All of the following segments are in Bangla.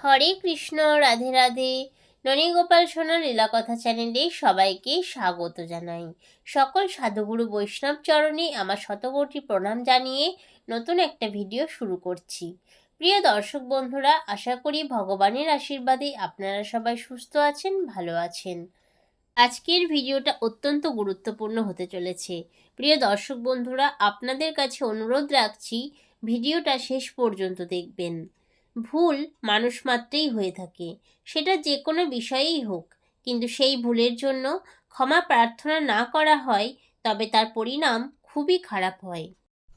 হরে কৃষ্ণ, রাধে রাধে। ননীগোপাল সোনা লীলাকথা চ্যানেলে সবাইকে স্বাগত জানাই। সকল সাধুগুরু বৈষ্ণব চরণে আমার শতকোটি প্রণাম জানিয়ে নতুন একটা ভিডিও শুরু করছি। প্রিয় দর্শক বন্ধুরা, আশা করি ভগবানের আশীর্বাদে আপনারা সবাই সুস্থ আছেন, ভালো আছেন। আজকের ভিডিওটা অত্যন্ত গুরুত্বপূর্ণ হতে চলেছে। প্রিয় দর্শক বন্ধুরা, আপনাদের কাছে অনুরোধ রাখছি, ভিডিওটা শেষ পর্যন্ত দেখবেন। ভুল মানুষ মাত্রেই হয়ে থাকে। সেটা যে কোনো বিষয়েই হোক, কিন্তু সেই ভুলের জন্য ক্ষমা প্রার্থনা না করা হয়, তবে তার পরিণাম খুবই খারাপ হয়।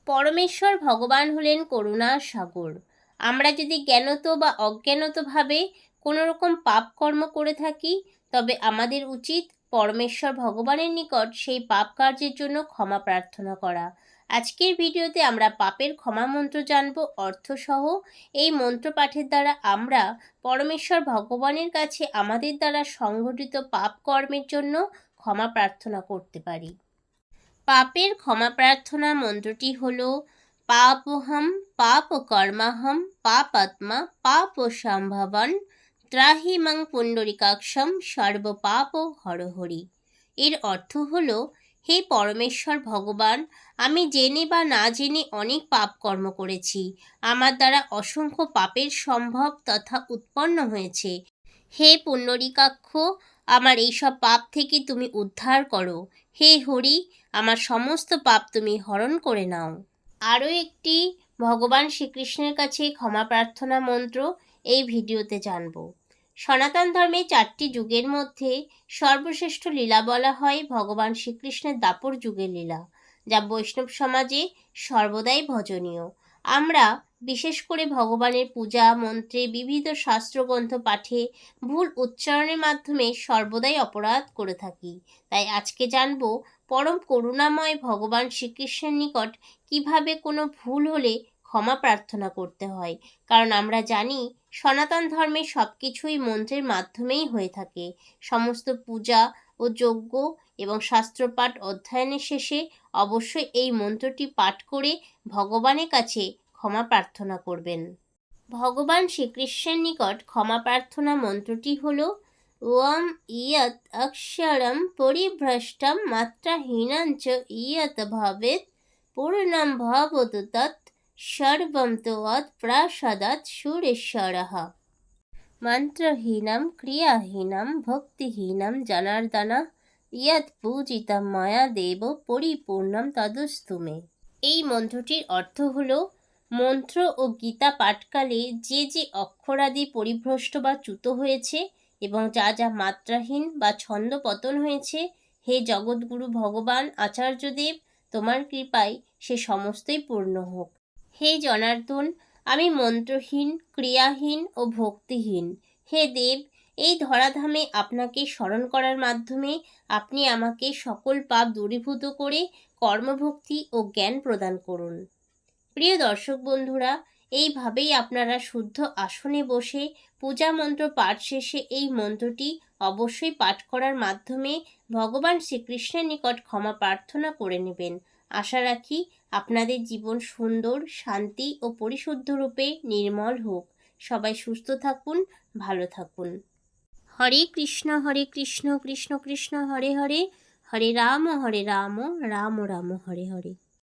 পরমেশ্বর ভগবান হলেন করুণা সাগর। আমরা যদি জ্ঞানত বা অজ্ঞানতভাবে কোনো রকম পাপ কর্ম করে থাকি, তবে আমাদের উচিত পরমেশ্বর ভগবানের নিকট সেই পাপ কার্যের জন্য ক্ষমা প্রার্থনা করা। আজকের ভিডিওতে আমরা পাপের ক্ষমা মন্ত্র জানব, অর্থসহ এই মন্ত্র পাঠের দ্বারা আমরা পরমেশ্বর ভগবানের কাছে আমাদের দ্বারা সংঘটিত পাপ কর্মের জন্য ক্ষমা প্রার্থনা করতে পারি। পাপের ক্ষমা প্রার্থনা মন্ত্রটি হল, পাপহম পাপ কর্মাহম পাপ আত্মা পাপ সম্ভবন ত্রাহিমাং পুণ্ডরিকাক্ষম সর্বপাপ হরহরি। এর অর্থ হল হে পরমেশ্বর ভগবান, আমি জেনে বা না জেনে অনেক পাপ কর্ম করেছি। আমার দ্বারা অসংখ্য পাপের সম্ভব তথা উৎপন্ন হয়েছে। হে পুণ্ডরিকাক্ষ, আমার এইসব পাপ থেকে তুমি উদ্ধার করো। হে হরি, আমার সমস্ত পাপ তুমি হরণ করে নাও। আরও একটি ভগবান শ্রীকৃষ্ণের কাছে ক্ষমা প্রার্থনা মন্ত্র এই ভিডিওতে জানব। সনাতন ধর্মে চারটি যুগের মধ্যে সর্বশ্রেষ্ঠ লীলা বলা হয় ভগবান শ্রীকৃষ্ণের দাপর যুগের লীলা, যা বৈষ্ণব সমাজে সর্বদাই ভজনীয়। আমরা, বিশেষ করে ভগবানের পূজা, মন্ত্রে বিবিধ শাস্ত্রগ্রন্থ পাঠে ভুল উচ্চারণের মাধ্যমে সর্বদাই অপরাধ করে থাকি। তাই আজকে জানব, পরম করুণাময় ভগবান শ্রীকৃষ্ণের নিকট কীভাবে কোনো ভুল হলে ক্ষমা প্রার্থনা করতে হয়। কারণ আমরা জানি, সনাতন ধর্মে সব কিছুই মন্ত্রের মাধ্যমেই হয়ে থাকে। সমস্ত পূজা ও যজ্ঞ এবং শাস্ত্রপাঠ অধ্যয়নের শেষে অবশ্যই এই মন্ত্রটি পাঠ করে ভগবানের কাছে ক্ষমা প্রার্থনা করবেন। ভগবান শ্রীকৃষ্ণের নিকট ক্ষমা প্রার্থনা মন্ত্রটি হল ওম ইয়ত অক্ষরম পরিভ্রষ্টম মাত্রাহীনাঞ্চ ইয়ত ভবেত পূর্ণম ভবতু তৎ সর্বম তোয়াৎ প্রাসাদাৎ সুরেশ্বরः। মন্ত্রহীনম, ক্রিয়াহীনম, ভক্তিহীনম, জনার্দন, ইয়ৎ পূজিতম ময়া দেব, পরিপূর্ণম তদস্তু মে। এই মন্ত্রটির অর্থ হল, মন্ত্র ও গীতা পাঠকালে যে যে অক্ষরাদি পরিভ্রষ্ট বা চ্যুত হয়েছে এবং যা যা মাত্রাহীন বা ছন্দ পতন হয়েছে, হে জগৎগুরু ভগবান, আচার্যদেব, তোমার কৃপায় সে সমস্তই পূর্ণ হোক। হে জনার্দন, আমি মন্ত্রহীন, ক্রিয়াহীন ও ভক্তিহীন। হে দেব, এই ধরাধামে আপনাকে স্মরণ করার মাধ্যমে আপনি আমাকে সকল পাপ দূরীভূত করে কর্মভক্তি ও জ্ঞান প্রদান করুন। প্রিয় দর্শক বন্ধুরা, এইভাবেই আপনারা শুদ্ধ আসনে বসে পূজা মন্ত্র পাঠ শেষে এই মন্ত্রটি অবশ্যই পাঠ করার মাধ্যমে ভগবান শ্রীকৃষ্ণের নিকট ক্ষমা প্রার্থনা করে নেবেন। আশা রাখি আপনাদের জীবন সুন্দর, শান্তি ও পরিশুদ্ধ রূপে নির্মল হোক। সবাই সুস্থ থাকুন, ভালো থাকুন। হরে কৃষ্ণ হরে কৃষ্ণ কৃষ্ণ কৃষ্ণ, হরে হরে। হরে রাম হরে রাম রাম রাম হরে হরে।